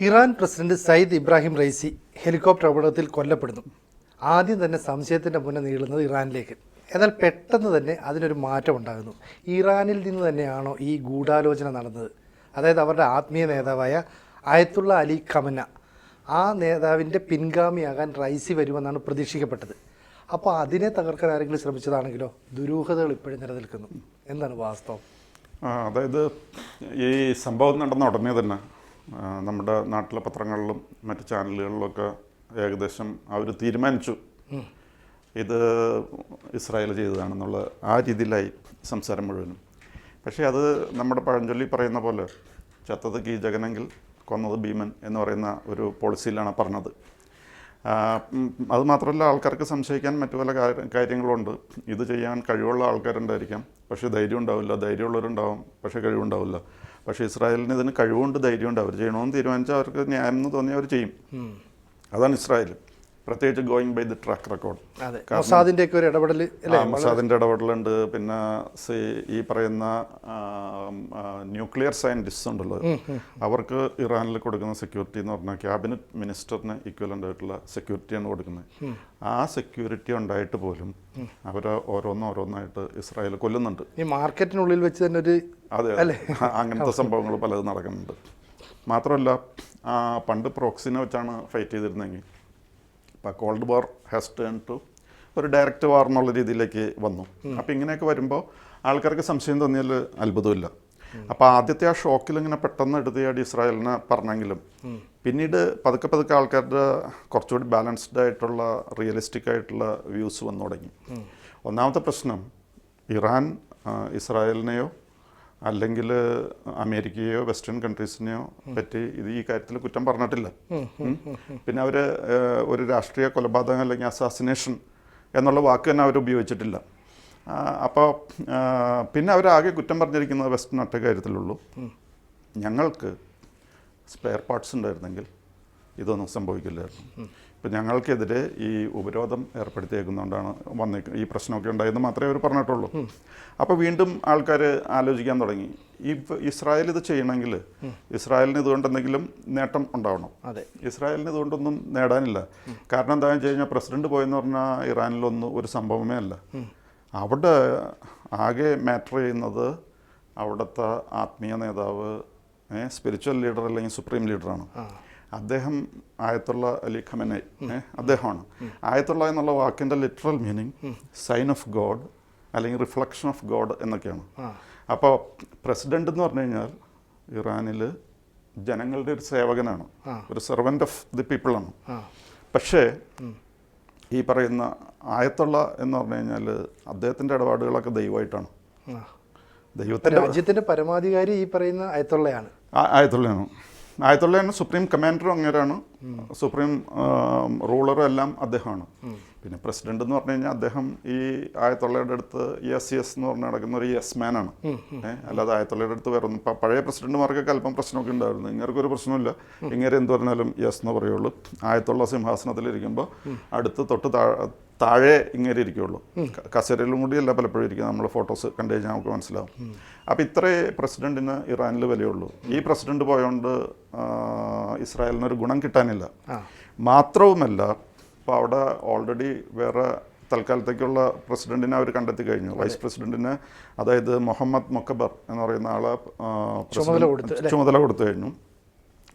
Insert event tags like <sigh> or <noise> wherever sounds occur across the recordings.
Iran president Sayyid Ebrahim Raisi helicopter അപകടത്തിൽ കൊല്ലപ്പെടുന്നു. ആദ്യം തന്നെ സംശയത്തിന്റെ മുന്നേ നീളുന്നത് ഇറാനിലേക്ക്. എന്നാൽ പെട്ടെന്ന് തന്നെ അതിനൊരു മാറ്റം ഉണ്ടാകുന്നു. ഇറാനിൽ നിന്ന് തന്നെയാണോ ഈ ഗൂഢാലോചന നടന്നത്? അതായത് അവരുടെ ആത്മീയ നേതാവായ അയത്തുള്ള അലി ഖമന ആ നേതാവിന്റെ പിൻഗാമിയാകാൻ റൈസി വരുമെന്നാണ് പ്രതീക്ഷിക്കപ്പെട്ടത്. അപ്പോൾ അതിനെ തകർക്കാൻ ആരെങ്കിലും ശ്രമിച്ചതാണെങ്കിലോ? ദുരൂഹതകൾ ഇപ്പോഴും നിലനിൽക്കുന്നു. എന്താണ് വാസ്തവം? അതായത് ഈ സംഭവം നടന്ന ഉടനെ തന്നെ നമ്മുടെ നാട്ടിലെ പത്രങ്ങളിലും മറ്റ് ചാനലുകളിലൊക്കെ ഏകദേശം അവർ തീരുമാനിച്ചു. ഇത് ഇസ്രായേൽ ചെയ്തതാണെന്നുള്ള ആ രീതിയിലായി സംസാരം മുഴുവനും. പക്ഷേ അത് നമ്മുടെ പഴഞ്ചൊല്ലി പറയുന്ന പോലെ ചത്തത് കീചകനെങ്കിൽ കൊന്നത് ഭീമൻ എന്ന് പറയുന്ന ഒരു പോളിസിയിലാണ് പറഞ്ഞത്. ആ, ഉം, അത് മാത്രമല്ല ആൾക്കാർക്ക് സംശയിക്കാൻ മറ്റു പല കാര്യങ്ങളുണ്ട്. ഇത് ചെയ്യാൻ കഴിവുള്ള ആൾക്കാരുണ്ടായിരിക്കാം. പക്ഷേ ധൈര്യം ഉണ്ടാവില്ല. ധൈര്യമുള്ളവരുണ്ടാവും. പക്ഷേ കഴിവുണ്ടാവില്ല. പക്ഷേ ഇസ്രായേലിന് ഇതിന് കഴിവുണ്ട് ധൈര്യമുണ്ട്. അവർ ചെയ്യണമെന്ന് തീരുമാനിച്ചാൽ അവർക്ക് ന്യായം എന്ന് തോന്നി അവർ ചെയ്യും. അതാണ് ഇസ്രായേൽ. പ്രത്യേകിച്ച് going by the track record മൊസാദിന്റെ ഒക്കെ ഒരു ഇടപെടൽ അല്ലേ? മസാദിന്റെ ഇടപെടലുണ്ട്. പിന്നെ സി- ഈ പറയുന്ന ന്യൂക്ലിയർ സയന്റിസ്റ്റ് ഉണ്ടല്ലോ. അവർക്ക് ഇറാനിൽ കൊടുക്കുന്ന സെക്യൂരിറ്റി എന്ന് പറഞ്ഞാൽ ക്യാബിനറ്റ് മിനിസ്റ്ററിന് ഈക്വലന്റ് ആയിട്ടുള്ള സെക്യൂരിറ്റിയാണ് കൊടുക്കുന്നത്. ആ സെക്യൂരിറ്റി ഉണ്ടായിട്ട് പോലും അവർ ഓരോന്നും ഓരോന്നായിട്ട് ഇസ്രായേൽ കൊല്ലുന്നുണ്ട്. ഈ മാർക്കറ്റിനുള്ളിൽ വെച്ച് തന്നെ ഒരു അതെ. അങ്ങനത്തെ സംഭവങ്ങൾ പലതും നടക്കുന്നുണ്ട്. മാത്രമല്ല പണ്ട് പ്രോക്സിനെ വെച്ചാണ് ഫൈറ്റ് ചെയ്തിരുന്നെങ്കിൽ ഇപ്പം cold war has turn to ഒരു ഡയറക്റ്റ് വാർ എന്നുള്ള രീതിയിലേക്ക് വന്നു. അപ്പം ഇങ്ങനെയൊക്കെ വരുമ്പോൾ ആൾക്കാർക്ക് സംശയം തോന്നിയാൽ അത്ഭുതമില്ല. അപ്പോൾ ആദ്യത്തെ ആ ഷോക്കിൽ ഇങ്ങനെ പെട്ടെന്ന് എടുത്തിയാടി ഇസ്രായേലിനെ പറഞ്ഞെങ്കിലും പിന്നീട് പതുക്കെ പതുക്കെ ആൾക്കാരുടെ കുറച്ചുകൂടി ബാലൻസ്ഡ് ആയിട്ടുള്ള റിയലിസ്റ്റിക് ആയിട്ടുള്ള വ്യൂസ് വന്നു തുടങ്ങി. ഒന്നാമത്തെ പ്രശ്നം ഇറാൻ ഇസ്രായേലിനെയോ അല്ലെങ്കിൽ അമേരിക്കയോ വെസ്റ്റേൺ കൺട്രീസിനെയോ പറ്റി ഇത് ഈ കാര്യത്തിൽ കുറ്റം പറഞ്ഞിട്ടില്ല. പിന്നെ അവർ ഒരു രാഷ്ട്രീയ കൊലപാതകം അല്ലെങ്കിൽ അസാസിനേഷൻ എന്നുള്ള വാക്ക് തന്നെ അവർ ഉപയോഗിച്ചിട്ടില്ല. അപ്പോൾ പിന്നെ അവരാകെ കുറ്റം പറഞ്ഞിരിക്കുന്നത് വെസ്റ്റേൺ ഒറ്റ കാര്യത്തിലുള്ളൂ. ഞങ്ങൾക്ക് സ്പെയർ പാർട്സ് ഉണ്ടായിരുന്നെങ്കിൽ ഇതൊന്നും സംഭവിക്കില്ലായിരുന്നു. ഇപ്പം ഞങ്ങൾക്കെതിരെ ഈ ഉപരോധം ഏർപ്പെടുത്തിയേക്കുന്നതുകൊണ്ടാണ് വന്നേക്കുന്നത് ഈ പ്രശ്നമൊക്കെ ഉണ്ടായെന്ന് മാത്രമേ അവർ പറഞ്ഞിട്ടുള്ളൂ. അപ്പോൾ വീണ്ടും ആൾക്കാർ ആലോചിക്കാൻ തുടങ്ങി. ഈ ഇസ്രായേൽ ഇത് ചെയ്യണമെങ്കിൽ ഇസ്രായേലിന് ഇതുകൊണ്ട് എന്തെങ്കിലും നേട്ടം ഉണ്ടാവണം. അതെ. ഇസ്രായേലിന് ഇതുകൊണ്ടൊന്നും നേടാനില്ല. കാരണം എന്താണെന്ന് വെച്ച് കഴിഞ്ഞാൽ പ്രസിഡന്റ് പോയെന്ന് പറഞ്ഞാൽ ഇറാനിലൊന്നും ഒരു സംഭവമേ അല്ല. അവിടെ ആകെ മാറ്റർ ചെയ്യുന്നത് അവിടുത്തെ ആത്മീയ നേതാവ് സ്പിരിച്വൽ ലീഡർ അല്ലെങ്കിൽ സുപ്രീം ലീഡറാണ്. അദ്ദേഹം ആയത്തുള്ള അലി ഖമനൈ ഏ, അദ്ദേഹമാണ്. ആയത്തുള്ള എന്നുള്ള വാക്കിന്റെ literal meaning sign of god അല്ലെങ്കിൽ റിഫ്ലക്ഷൻ ഓഫ് ഗോഡ് എന്നൊക്കെയാണ്. അപ്പോൾ പ്രസിഡന്റ് എന്ന് പറഞ്ഞു കഴിഞ്ഞാൽ ഇറാനിൽ ജനങ്ങളുടെ ഒരു സേവകനാണ്. ഒരു സെർവന്റ് ഓഫ് ദി പീപ്പിളാണ് പക്ഷേ ഈ പറയുന്ന ആയത്തുള്ള എന്ന് പറഞ്ഞു കഴിഞ്ഞാൽ അദ്ദേഹത്തിന്റെ ഇടപാടുകളൊക്കെ ദൈവമായിട്ടാണ്. ദൈവത്തിന്റെ രാജ്യത്തിന്റെ പരമാധികാരി ഈ പറയുന്ന ആയത്തുള്ളയാണ്. ആയത്തുള്ളയാണ്. ആയത്തുള്ളയാണ് സുപ്രീം കമാൻഡറും അങ്ങനെയാണ് സുപ്രീം റൂളറും എല്ലാം അദ്ദേഹമാണ് പിന്നെ പ്രസിഡന്റ് എന്ന് പറഞ്ഞു കഴിഞ്ഞാൽ അദ്ദേഹം ഈ ആയത്തുള്ളയുടെ അടുത്ത് യെസ് യെസ് എന്ന് പറഞ്ഞ് നടക്കുന്ന ഒരു യെസ് മാൻ ആണ് അല്ലാതെ ആയത്തുള്ളയുടെ അടുത്ത് വേറെ ഒന്നും പഴയ പ്രസിഡന്റുമാർക്കൊക്കെ അല്പം പ്രശ്നമൊക്കെ ഉണ്ടായിരുന്നു ഇങ്ങനൊക്കെ ഒരു പ്രശ്നമില്ല ഇങ്ങനെ എന്ത് പറഞ്ഞാലും യെസ് എന്ന് പറയുള്ളൂ ആയത്തുള്ള സിംഹാസനത്തിലിരിക്കുമ്പോൾ അടുത്ത് തൊട്ട് താഴെ താഴെ ഇങ്ങനെ ഇരിക്കുള്ളൂ. കസേരയിലും കൂടിയല്ല പലപ്പോഴും ഇരിക്കുന്നത് നമ്മൾ ഫോട്ടോസ് കണ്ടു കഴിഞ്ഞാൽ നമുക്ക് മനസ്സിലാവും. അപ്പോൾ ഇത്രേ പ്രസിഡന്റിന് ഇറാനിൽ വിലയുള്ളൂ. ഈ പ്രസിഡന്റ് പോയതുകൊണ്ട് ഇസ്രായേലിന് ഇസ്രായേലിനൊരു ഗുണം കിട്ടാനില്ല. മാത്രവുമല്ല ഇപ്പോൾ അവിടെ ഓൾറെഡി വേറെ തൽക്കാലത്തേക്കുള്ള പ്രസിഡന്റിനെ അവർ കണ്ടെത്തി കഴിഞ്ഞു. വൈസ് പ്രസിഡന്റിന് അതായത് മുഹമ്മദ് മൊക്കബർ എന്ന് പറയുന്ന ആളെ ചുമതല കൊടുത്തു കഴിഞ്ഞു.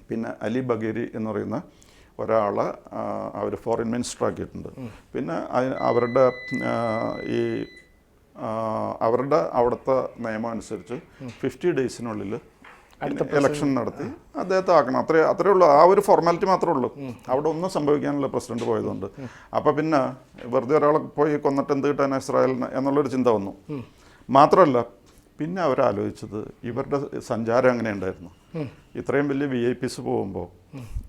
പിന്നെ അലി ബഗേരി എന്ന് പറയുന്ന ഒരാളെ അവർ ഫോറിൻ മിനിസ്റ്റർ ആക്കിയിട്ടുണ്ട്. പിന്നെ അവരുടെ ഈ അവരുടെ അവിടുത്തെ നിയമം അനുസരിച്ച് ഫിഫ്റ്റി ഡേയ്സിനുള്ളിൽ ഇലക്ഷൻ നടത്തി അദ്ദേഹത്തെ ആക്കണം അത്രേ അത്രേ ഉള്ളൂ. ആ ഒരു ഫോർമാലിറ്റി മാത്രമേ ഉള്ളൂ. അവിടെ ഒന്നും സംഭവിക്കാനുള്ള പ്രസിഡന്റ് പോയതുകൊണ്ട്. അപ്പോൾ പിന്നെ വെറുതെ ഒരാളെ പോയി കൊന്നിട്ട് എന്ത് കിട്ടാൻ ഇസ്രായേലിന് എന്നുള്ളൊരു ചിന്ത വന്നു. മാത്രമല്ല പിന്നെ അവരാലോചിച്ചത് ഇവരുടെ സഞ്ചാരം അങ്ങനെ ഉണ്ടായിരുന്നു ഇത്രയും വലിയ വി ഐ പിസ് പോകുമ്പോൾ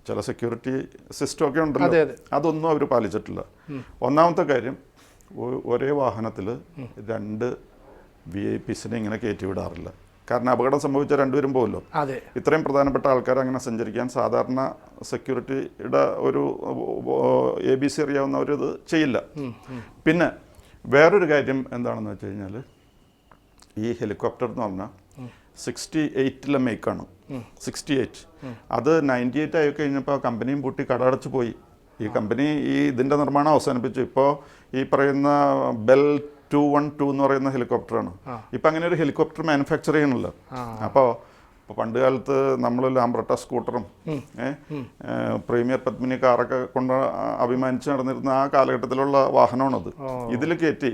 ചില സെക്യൂരിറ്റി സിസ്റ്റം ഒക്കെ ഉണ്ടല്ലോ. അതെ, അതെ. അതൊന്നും അവർ പാലിച്ചിട്ടില്ല. ഒന്നാമത്തെ കാര്യം ഒരേ വാഹനത്തിൽ രണ്ട് വി ഐ പിസിനെ ഇങ്ങനെ കയറ്റി വിടാറില്ല. കാരണം അപകടം സംഭവിച്ച രണ്ടുപേരും പോകുമല്ലോ ഇത്രയും പ്രധാനപ്പെട്ട ആൾക്കാർ അങ്ങനെ സഞ്ചരിക്കാൻ സാധാരണ സെക്യൂരിറ്റിയുടെ ഒരു എ ബി സി അറിയാവുന്നവർ ഇത് ചെയ്യില്ല. പിന്നെ വേറൊരു കാര്യം എന്താണെന്ന് വെച്ച് കഴിഞ്ഞാൽ ഈ ഹെലികോപ്റ്റർ എന്ന് പറഞ്ഞാൽ സിക്സ്റ്റി എയ്റ്റിലെ മേക്കാണ് സിക്സ്റ്റി എയ്റ്റ് അത് നയന്റി എയ്റ്റ് ആയി കഴിഞ്ഞപ്പോൾ കമ്പനിയും പൂട്ടി കടടച്ചു പോയി. ഈ കമ്പനി ഈ ഇതിന്റെ നിർമ്മാണം അവസാനിപ്പിച്ചു. ഇപ്പോൾ ഈ പറയുന്ന ബെൽ ടു വൺ ടു എന്ന് പറയുന്ന ഹെലികോപ്റ്ററാണ് ഇപ്പം അങ്ങനെ ഒരു ഹെലികോപ്റ്റർ മാനുഫാക്ചർ ചെയ്യണല്ലോ. അപ്പോൾ ഇപ്പോൾ പണ്ട് കാലത്ത് നമ്മൾ ലാംബ്രട്ട സ്കൂട്ടറും പ്രീമിയർ പത്മിനി കാറൊക്കെ കൊണ്ട് അഭിമാനിച്ച് നടന്നിരുന്ന ആ കാലഘട്ടത്തിലുള്ള വാഹനമാണത്. ഇതിൽ കയറ്റി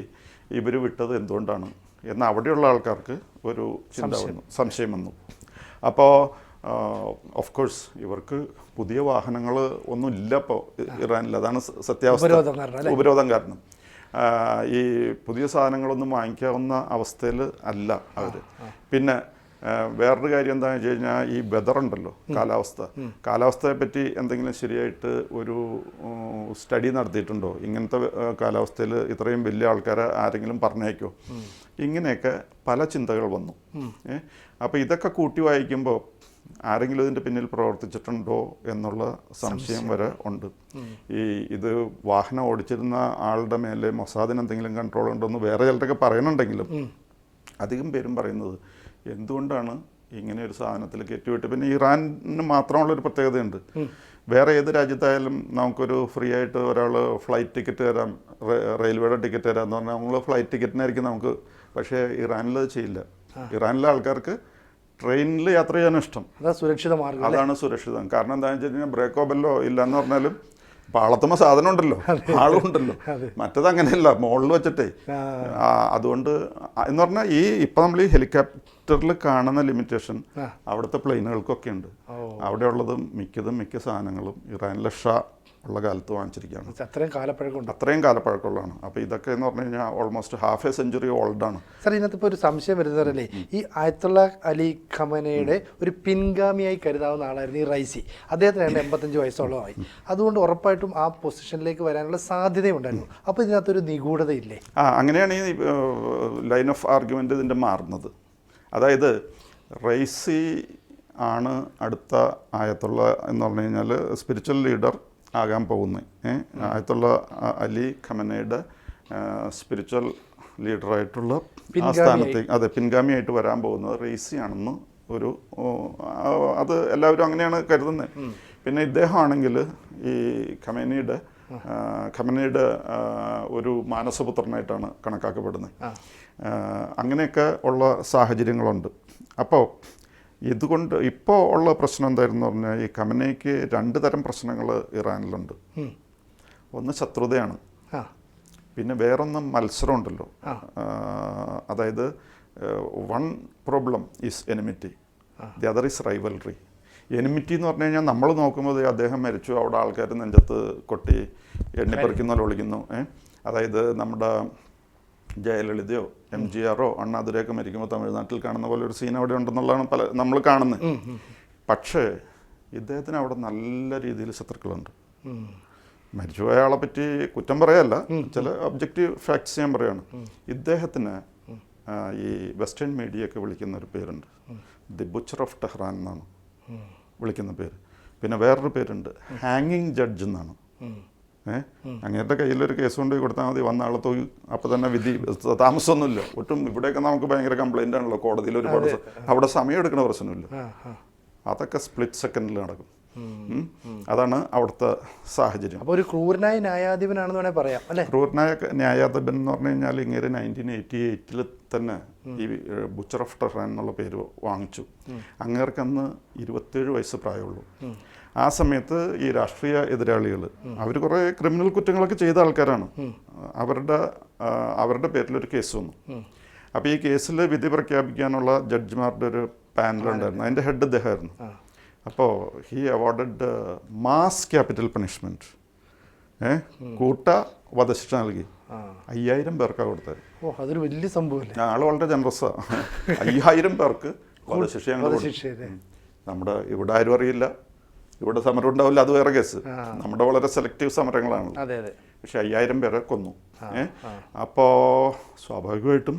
ഇവർ വിട്ടത് എന്തുകൊണ്ടാണ്? എന്ന് അവിടെയുള്ള ആൾക്കാർക്ക് ഒരു ചിന്ത വന്നു സംശയം വന്നു. അപ്പോൾ ഓഫ് കോഴ്സ് ഇവർക്ക് പുതിയ വാഹനങ്ങൾ ഒന്നും ഇല്ല ഇപ്പോൾ ഇറാനിൽ. അതാണ് സത്യാവസ്ഥ. ഉപരോധം കാരണം ഈ പുതിയ സാധനങ്ങളൊന്നും വാങ്ങിക്കാവുന്ന അവസ്ഥയിൽ അല്ല അവർ പിന്നെ വേറൊരു കാര്യം എന്താണെന്ന് വെച്ച് കഴിഞ്ഞാൽ ഈ വെതറുണ്ടല്ലോ കാലാവസ്ഥ. കാലാവസ്ഥയെ പറ്റി എന്തെങ്കിലും ശരിയായിട്ട് ഒരു സ്റ്റഡി നടത്തിയിട്ടുണ്ടോ? ഇങ്ങനത്തെ കാലാവസ്ഥയിൽ ഇത്രയും വലിയ ആൾക്കാരെ ആരെങ്കിലും പറഞ്ഞേക്കോ ഇങ്ങനെയൊക്കെ പല ചിന്തകൾ വന്നു. അപ്പോൾ ഇതൊക്കെ കൂട്ടി വായിക്കുമ്പോൾ ആരെങ്കിലും ഇതിന്റെ പിന്നിൽ പ്രവർത്തിച്ചിട്ടുണ്ടോ എന്നുള്ള സംശയം വരെ ഉണ്ട്. ഈ ഇത് വാഹനം ഓടിച്ചിരുന്ന ആളുടെ മേലെ മൊസാദിന് എന്തെങ്കിലും കൺട്രോൾ ഉണ്ടോ എന്ന് വേറെ ചിലരൊക്കെ പറയുന്നുണ്ടെങ്കിലും അധികം പേരും പറയുന്നത് എന്തുകൊണ്ടാണ് ഇങ്ങനെ ഒരു സാധനത്തിൽ കയറ്റിവിട്ട് പിന്നെ ഇറാനിന് മാത്രമുള്ള ഒരു പ്രത്യേകതയുണ്ട് വേറെ ഏത് രാജ്യത്തായാലും നമുക്കൊരു ഫ്രീ ആയിട്ട് ഒരാൾ ഫ്ലൈറ്റ് ടിക്കറ്റ് തരാം റെയിൽവേയുടെ ടിക്കറ്റ് തരാം എന്ന് പറഞ്ഞാൽ നമ്മൾ ഫ്ലൈറ്റ് ടിക്കറ്റിനായിരിക്കും നമുക്ക് പക്ഷേ ഇറാനിൽ അത് ചെയ്യില്ല. ഇറാനിലെ ആൾക്കാർക്ക് ട്രെയിനിൽ യാത്ര ചെയ്യാൻ ഇഷ്ടം. സുരക്ഷിത മാർഗം അതാണ് സുരക്ഷിതം. കാരണം എന്താണെന്ന് വെച്ച് കഴിഞ്ഞാൽ ബ്രേക്കോ ബെല്ലോ ഇല്ലെന്ന് പറഞ്ഞാലും പാളത്തുമ്പോൾ സാധനം ഉണ്ടല്ലോ ആളും ഉണ്ടല്ലോ. മറ്റത് അങ്ങനെയല്ല മുകളിൽ വെച്ചിട്ടേ. അതുകൊണ്ട് എന്ന് പറഞ്ഞാൽ ഈ ഇപ്പം നമ്മൾ ഈ ഹെലികോപ്റ്ററിൽ കാണുന്ന ലിമിറ്റേഷൻ അവിടുത്തെ പ്ലെയിനുകൾക്കൊക്കെ ഉണ്ട്. അവിടെയുള്ളതും മിക്കതും മിക്ക സാധനങ്ങളും ഇറാനിലെ ഷാ ഉള്ള കാലത്ത് വാങ്ങിച്ചിരിക്കുകയാണ്. അത്രയും കാലപ്പഴക്കമുണ്ട്. അത്രയും കാലപ്പഴക്കമുള്ളതാണ്. അപ്പോൾ ഇതൊക്കെ എന്ന് പറഞ്ഞു കഴിഞ്ഞാൽ ഓൾമോസ്റ്റ് ഹാഫ് എ സെഞ്ചുറി ഓൾഡാണ് സാർ ഇതിനകത്ത് ഇപ്പോൾ ഒരു സംശയം വരുന്നതല്ലേ ഈ ആയത്തുള്ള അലി ഖമനയുടെ ഒരു പിൻഗാമിയായി കരുതാവുന്ന ആളായിരുന്നു ഈ റൈസി. അദ്ദേഹത്തിന് രണ്ട് എൺപത്തഞ്ച് വയസ്സോളമായി. അതുകൊണ്ട് ഉറപ്പായിട്ടും ആ പൊസിഷനിലേക്ക് വരാനുള്ള സാധ്യതയുണ്ടായിരുന്നു. അപ്പോൾ ഇതിനകത്തൊരു നിഗൂഢതയില്ലേ? ആ അങ്ങനെയാണ് ഈ ലൈൻ ഓഫ് ആർഗ്യുമെന്റ് ഇതിന്റെ മാറുന്നത്. അതായത് റൈസി ആണ് അടുത്ത ആയത്തുള്ള എന്ന് പറഞ്ഞു കഴിഞ്ഞാൽ സ്പിരിച്വൽ ലീഡർ ആകാൻ പോകുന്നത് ആയത്തുള്ള അലി ഖമനയുടെ സ്പിരിച്വൽ ലീഡറായിട്ടുള്ള ആ. സ്ഥാനത്തേക്ക് അതെ പിൻഗാമിയായിട്ട് വരാൻ പോകുന്നത് റേസി ആണെന്ന് ഒരു അത് എല്ലാവരും അങ്ങനെയാണ് കരുതുന്നത് പിന്നെ ഇദ്ദേഹമാണെങ്കിൽ ഈ ഖമേനിയുടെ ഖമനയുടെ ഒരു മാനസപുത്രനായിട്ടാണ് കണക്കാക്കപ്പെടുന്നത്. അങ്ങനെയൊക്കെ ഉള്ള സാഹചര്യങ്ങളുണ്ട്. അപ്പോൾ ഇതുകൊണ്ട് ഇപ്പോൾ ഉള്ള പ്രശ്നം എന്തായിരുന്നു പറഞ്ഞാൽ ഈ കമനയ്ക്ക് രണ്ട് തരം പ്രശ്നങ്ങൾ ഇറാനിലുണ്ട്. ഒന്ന് ശത്രുതയാണ്. പിന്നെ വേറൊന്ന് മത്സരം ഉണ്ടല്ലോ. അതായത് one problem is enmity the other is rivalry enmity എന്ന് പറഞ്ഞു കഴിഞ്ഞാൽ നമ്മൾ നോക്കുമ്പോൾ അദ്ദേഹം മരിച്ചു അവിടെ ആൾക്കാർ നെഞ്ചത്ത് കൊട്ടി എണ്ണിപ്പറിക്കുന്ന പോലെ ഒളിക്കുന്നു അതായത് നമ്മുടെ ജയലളിതയോ എം ജി ആറോ അണ്ണാതുരയൊക്കെ മരിക്കുമ്പോൾ തമിഴ്നാട്ടിൽ കാണുന്ന പോലെ ഒരു സീൻ അവിടെ ഉണ്ടെന്നുള്ളതാണ് പല നമ്മൾ കാണുന്നത് പക്ഷേ ഇദ്ദേഹത്തിന് അവിടെ നല്ല രീതിയിൽ ശത്രുക്കളുണ്ട്. മരിച്ചു മരിച്ചുപോയ ആളെ പറ്റി കുറ്റം പറയല്ല ചില ഒബ്ജക്റ്റീവ് ഫാക്ട്സ് ഞാൻ പറയാണ് ഇദ്ദേഹത്തിന് ഈ വെസ്റ്റേൺ മീഡിയ ഒക്കെ വിളിക്കുന്ന ഒരു പേരുണ്ട്. ദി ബുച്ചർ ഓഫ് ടെഹ്റാൻ എന്നാണ് വിളിക്കുന്ന പേര്. പിന്നെ വേറൊരു പേരുണ്ട്. ഹാങ്ങിങ് ജഡ്ജ് എന്നാണ്. ഏഹ് അങ്ങേരുടെ കയ്യിലൊരു കേസ് കൊണ്ട് കൊടുത്താൽ മതി വന്ന ആളെ അപ്പൊ അപ്പോൾ തന്നെ വിധി താമസമൊന്നുമില്ല. ഒട്ടും ഇവിടെയൊക്കെ നമുക്ക് ഭയങ്കര കംപ്ലൈന്റ് ആണല്ലോ കോടതിയിൽ ഒരുപാട് അവിടെ സമയം എടുക്കുന്ന പ്രശ്നമില്ല. അതൊക്കെ സ്പ്ലിറ്റ് സെക്കൻഡിൽ നടക്കും. അതാണ് അവിടുത്തെ സാഹചര്യം. അപ്പോൾ ഒരു ക്രൂരനായ ന്യായാധിപനാണെന്ന് വേണേൽ പറയാം അല്ലേ? ക്രൂരനായ ന്യായാധിപൻ എന്ന് പറഞ്ഞു കഴിഞ്ഞാൽ ഇങ്ങനെ നയന്റീൻ എയ്റ്റി എയ്റ്റിൽ തന്നെ ഈ ബുച്ചർ ഓഫ് ടെഹ്റാൻ എന്നുള്ള പേര് വാങ്ങിച്ചു. അങ്ങേർക്കന്ന് ഇരുപത്തേഴ് വയസ്സ് പ്രായമുള്ളൂ. ആ സമയത്ത് ഈ രാഷ്ട്രീയ എതിരാളികൾ അവർ കുറേ ക്രിമിനൽ കുറ്റങ്ങളൊക്കെ ചെയ്ത ആൾക്കാരാണ്. അവരുടെ അവരുടെ പേരിലൊരു കേസ് വന്നു. അപ്പോൾ ഈ കേസിൽ വിധി പ്രഖ്യാപിക്കാനുള്ള ജഡ്ജിമാരുടെ ഒരു പാനൽ ഉണ്ടായിരുന്നു. അതിന്റെ ഹെഡ് ഇദ്ദേഹമായിരുന്നു അപ്പോൾ he awarded mass capital punishment ഏ? കൂട്ട വധശിക്ഷ നൽകി. അയ്യായിരം പേർക്കാണ് കൊടുത്തത്. ഓ അതൊരു വലിയ സംഭവം ആൾ വളരെ ജനറസാണ് അയ്യായിരം പേർക്ക് വധശിക്ഷ. നമ്മുടെ ഇവിടെ ആരും അറിയില്ല. ഇവിടെ സമരം ഉണ്ടാവില്ല അത് വേറെ കേസ്. നമ്മുടെ വളരെ സെലക്റ്റീവ് സമരങ്ങളാണ് പക്ഷെ അയ്യായിരം പേരെ കൊന്നു. അപ്പോൾ സ്വാഭാവികമായിട്ടും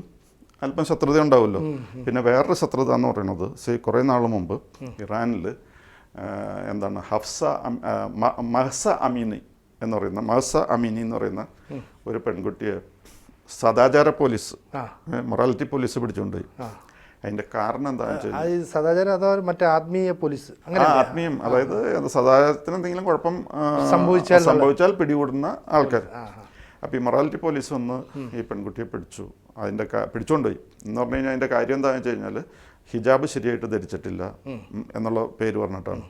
അല്പം ശത്രുത ഉണ്ടാവുമല്ലോ പിന്നെ വേറൊരു ശത്രുത എന്ന് പറയുന്നത് സി കുറേ നാൾ മുമ്പ് ഇറാനിൽ എന്താണ് ഹഫ്സ മഹ്സ അമീനി എന്ന് പറയുന്ന മഹസ അമീനി എന്ന് പറയുന്ന ഒരു പെൺകുട്ടിയെ സദാചാര പോലീസ് മൊറാലിറ്റി പോലീസ് പിടിച്ചുകൊണ്ടുപോയി അതിന്റെ കാരണം എന്താണെന്ന് വെച്ചാൽ സദാചാരം മറ്റേ ആത്മീയ പോലീസ് അങ്ങനെ ആത്മീയം. അതായത് സദാചാരത്തിന് എന്തെങ്കിലും കുഴപ്പം സംഭവിച്ചാൽ സംഭവിച്ചാൽ പിടികൂടുന്ന ആൾക്കാർ അപ്പോൾ ഈ മൊറാലിറ്റി പോലീസ് വന്ന് ഈ പെൺകുട്ടിയെ പിടിച്ചു. അതിന്റെ പിടിച്ചുകൊണ്ടുപോയി എന്ന് പറഞ്ഞു കഴിഞ്ഞാൽ അതിന്റെ കാര്യം എന്താണെന്ന് വെച്ച് കഴിഞ്ഞാൽ ഹിജാബ് ശരിയായിട്ട് ധരിച്ചിട്ടില്ല എന്നുള്ള പേര് പറഞ്ഞിട്ടാണ്.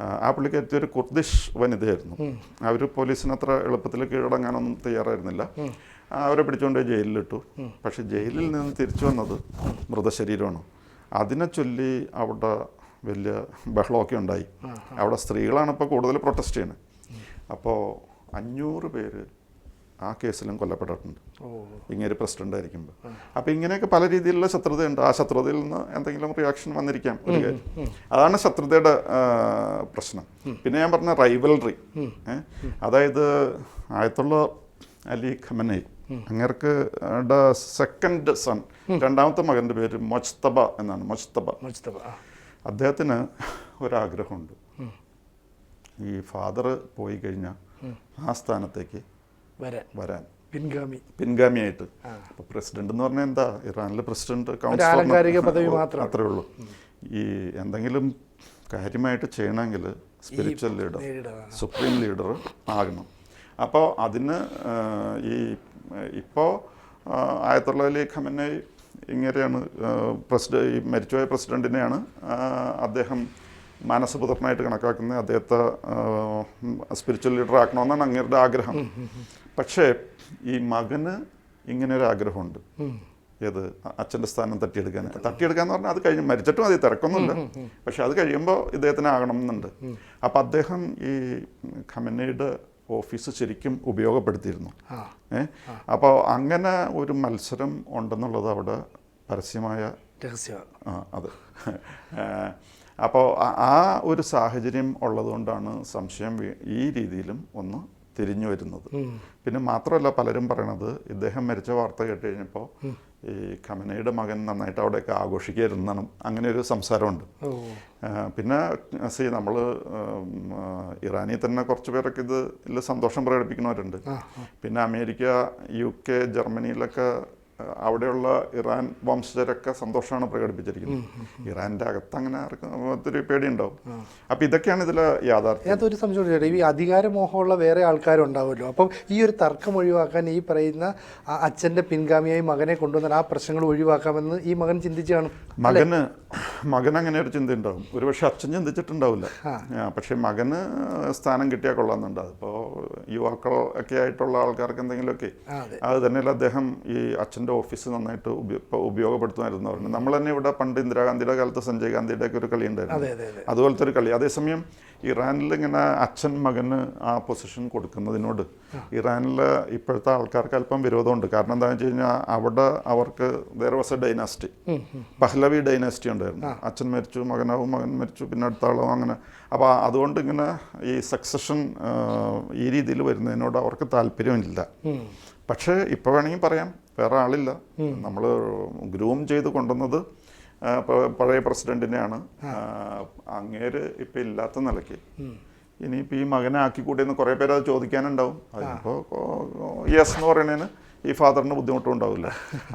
ആ, പുള്ളിക്കാരത്തി ഒരു കുർദിഷ് വനിതയായിരുന്നു. അവർ പോലീസിന് അത്ര എളുപ്പത്തിൽ കീഴടങ്ങാനൊന്നും തയ്യാറായിരുന്നില്ല. അവരെ പിടിച്ചുകൊണ്ട് ജയിലിലിട്ടു. പക്ഷെ ജയിലിൽ നിന്ന് തിരിച്ചു വന്നത് മൃതശരീരമാണ്. അതിനെ ചൊല്ലി അവിടെ വലിയ ബഹളമൊക്കെ ഉണ്ടായി. അവിടെ സ്ത്രീകളാണ് ഇപ്പോൾ കൂടുതൽ പ്രൊട്ടസ്റ്റ് ചെയ്യുന്നത്. അപ്പോൾ അഞ്ഞൂറ് പേര് ആ കേസിലും കൊല്ലപ്പെട്ടിട്ടുണ്ട്. ഇങ്ങനെ ഒരു പ്രസിഡന്റ് ആയിരിക്കുമ്പോൾ അപ്പോൾ ഇങ്ങനെയൊക്കെ പല രീതിയിലുള്ള ശത്രുതയുണ്ട്. ആ ശത്രുതയിൽ നിന്ന് എന്തെങ്കിലും റിയാക്ഷൻ വന്നിരിക്കാം ഒരു കാര്യം. അതാണ് ശത്രുതയുടെ പ്രശ്നം. പിന്നെ ഞാൻ പറഞ്ഞ റൈവൽറി അതായത് ആയത്തുള്ള അലി ഖമനൈ അങ്ങേർക്ക് സെക്കൻഡ് സൺ രണ്ടാമത്തെ മകന്റെ പേര് മൊജ്തബ എന്നാണ് മൊജ്തബ. അദ്ദേഹത്തിന് ഒരാഗ്രഹമുണ്ട്. ഈ ഫാദർ പോയി കഴിഞ്ഞാൽ ആ സ്ഥാനത്തേക്ക് വരാൻ. പിൻഗാമി. പിൻഗാമിയായിട്ട്. അപ്പോൾ പ്രസിഡന്റ് എന്ന് പറഞ്ഞാൽ എന്താ? ഇറാനിലെ പ്രസിഡന്റ് കൗൺസിലർ ആലങ്കാരിക <laughs> പദവി മാത്രം. അത്രേ ഉള്ളൂ ഈ എന്തെങ്കിലും കാര്യമായിട്ട് ചെയ്യണമെങ്കിൽ സ്പിരിച്വൽ ലീഡർ സുപ്രീം ലീഡർ ആകണം. അപ്പോൾ അതിന് ഈ ഇപ്പോൾ ആയത്തുള്ള അലി ഖമനെ ഇങ്ങനെയാണ് പ്രസിഡ ഈ മരിച്ചുപോയ പ്രസിഡന്റിനെയാണ് അദ്ദേഹം മാനസപുത്രനായിട്ട് കണക്കാക്കുന്നത്. അദ്ദേഹത്തെ സ്പിരിച്വൽ ലീഡർ ആക്കണമെന്നാണ് അങ്ങേരുടെ ആഗ്രഹം. പക്ഷേ ഈ മകന് ഇങ്ങനെ ഒരു ആഗ്രഹമുണ്ട് ഏത് അച്ഛന്റെ സ്ഥാനം തട്ടിയെടുക്കാൻ. തട്ടിയെടുക്കാന്ന് പറഞ്ഞാൽ അത് കഴിഞ്ഞ് മരിച്ചിട്ടും മതി തിരക്കൊന്നുമില്ല. പക്ഷെ അത് കഴിയുമ്പോൾ ഇദ്ദേഹത്തിനാകണം എന്നുണ്ട് അപ്പം അദ്ദേഹം ഈ ഖമനയുടെ ഓഫീസ് ശരിക്കും ഉപയോഗപ്പെടുത്തിയിരുന്നു. ഏഹ് അപ്പോൾ അങ്ങനെ ഒരു മത്സരം ഉണ്ടെന്നുള്ളത് അവിടെ പരസ്യമായ രഹസ്യ. ആ അത്. അപ്പോൾ ആ ഒരു സാഹചര്യം ഉള്ളതുകൊണ്ടാണ് സംശയം ഈ രീതിയിലും ഒന്ന് തിരിഞ്ഞു വരുന്നത്. പിന്നെ മാത്രമല്ല പലരും പറയണത് ഇദ്ദേഹം മരിച്ച വാർത്ത കേട്ട് കഴിഞ്ഞപ്പോൾ ഈ ഖമനയുടെ മകൻ നന്നായിട്ട് അവിടെയൊക്കെ ആഘോഷിക്കുകയായിരുന്നു അങ്ങനെ ഒരു സംസാരമുണ്ട് പിന്നെ സി നമ്മൾ ഇറാനിൽ തന്നെ കുറച്ച് പേരൊക്കെ ഇത് ഇതിൽ സന്തോഷം പ്രകടിപ്പിക്കുന്നവരുണ്ട്. പിന്നെ അമേരിക്ക യു കെ ജർമ്മനിയിലൊക്കെ അവിടെയുള്ള ഇറാൻ വംശജരൊക്കെ സന്തോഷമാണ് പ്രകടിപ്പിച്ചിരിക്കുന്നത്. ഇറാന്റെ അകത്ത് അങ്ങനെ ആർക്കും ഒത്തിരി പേടിയുണ്ടാവും. അപ്പം ഇതൊക്കെയാണ് ഇതിലെ യാഥാർത്ഥ്യം. ഒരു സംശയം ചേട്ടാ ഈ അധികാരമോഹമുള്ള വേറെ ആൾക്കാരുണ്ടാവുമല്ലോ. അപ്പം ഈ ഒരു തർക്കം ഒഴിവാക്കാൻ ഈ പറയുന്ന അച്ഛന്റെ അച്ഛന്റെ പിൻഗാമിയായി മകനെ കൊണ്ടുവന്നാൽ ആ പ്രശ്നങ്ങൾ ഒഴിവാക്കാമെന്ന് ഈ മകൻ ചിന്തിച്ചാണ്? മകന് മകൻ അങ്ങനെ ഒരു ചിന്ത ഉണ്ടാവും ഒരുപക്ഷെ അച്ഛൻ ചിന്തിച്ചിട്ടുണ്ടാവില്ല. പക്ഷേ മകന് സ്ഥാനം കിട്ടിയാൽ കൊള്ളാമെന്നുണ്ട്. അതിപ്പോൾ യുവാക്കൾ ഒക്കെ ആയിട്ടുള്ള ആൾക്കാർക്ക് എന്തെങ്കിലുമൊക്കെ അത്. തന്നെയല്ല അദ്ദേഹം ഈ അച്ഛന്റെ ഓഫീസ് നന്നായിട്ട് ഉപയോഗ ഇപ്പൊ ഉപയോഗപ്പെടുത്തുമായിരുന്നു നമ്മൾ തന്നെ ഇവിടെ പണ്ട് ഇന്ദിരാഗാന്ധിയുടെ കാലത്ത് സഞ്ജയ് ഗാന്ധിയുടെ ഒക്കെ ഒരു കളി ഉണ്ടായിരുന്നു. അതെ അതെ അതുപോലത്തെ ഒരു കളി. അതേസമയം ഇറാനിൽ ഇങ്ങനെ അച്ഛൻ മകന് ആ പൊസിഷൻ കൊടുക്കുന്നതിനോട് ഇറാനിലെ ഇപ്പോഴത്തെ ആൾക്കാർക്ക് അല്പം വിരോധമുണ്ട്. കാരണം എന്താണെന്ന് വെച്ച് കഴിഞ്ഞാൽ അവിടെ അവർക്ക് വേറെ was a dynasty Pahlavi dynasty ഉണ്ടായിരുന്നു. അച്ഛൻ മരിച്ചു മകനാവും മകൻ മരിച്ചു പിന്നെ അടുത്ത ആളാവും അങ്ങനെ. അപ്പോൾ അതുകൊണ്ട് ഇങ്ങനെ ഈ സക്സഷൻ ഈ രീതിയിൽ വരുന്നതിനോട് അവർക്ക് താല്പര്യമില്ല. പക്ഷേ ഇപ്പോൾ വേണമെങ്കിൽ പറയാം. വേറെ ആളില്ല. നമ്മൾ ഗ്രൂം ചെയ്ത് കൊണ്ടുവന്നത് പഴയ പ്രസിഡന്റിനെയാണ്. അങ്ങേര് ഇപ്പം ഇല്ലാത്ത നിലയ്ക്ക്. ഇനിയിപ്പോൾ ഈ മകനെ ആക്കിക്കൂട്ടിയെന്ന് കുറേ പേര് അത് ചോദിക്കാനുണ്ടാവും അതിപ്പോൾ യെസ് എന്ന് പറയുന്നതിന് ഈ ഫാദറിന് ബുദ്ധിമുട്ടും ഉണ്ടാവില്ല.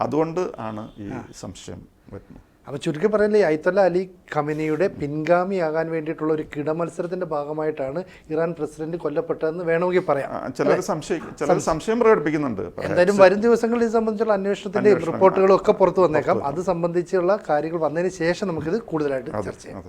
അതുകൊണ്ട് ആണ് ഈ സംശയം വരുന്നത്. അപ്പോൾ ചുരുക്കി പറയല്ലേ അയത്തല്ല അലി ഖമനിയുടെ പിൻഗാമിയാകാൻ വേണ്ടിയിട്ടുള്ള ഒരു കിടമത്സരത്തിന്റെ ഭാഗമായിട്ടാണ് ഇറാൻ പ്രസിഡന്റ് കൊല്ലപ്പെട്ടതെന്ന് വേണമെങ്കിൽ പറയാം. ചിലർ സംശയം സംശയം പ്രകടിപ്പിക്കുന്നുണ്ട്. എന്തായാലും വരും ദിവസങ്ങളിൽ ഇത് സംബന്ധിച്ചുള്ള അന്വേഷണത്തിന്റെ റിപ്പോർട്ടുകളും ഒക്കെ പുറത്തു വന്നേക്കാം. അത് സംബന്ധിച്ചുള്ള കാര്യങ്ങൾ വന്നതിന് ശേഷം നമുക്കിത് കൂടുതലായിട്ട് ചർച്ച ചെയ്യാം.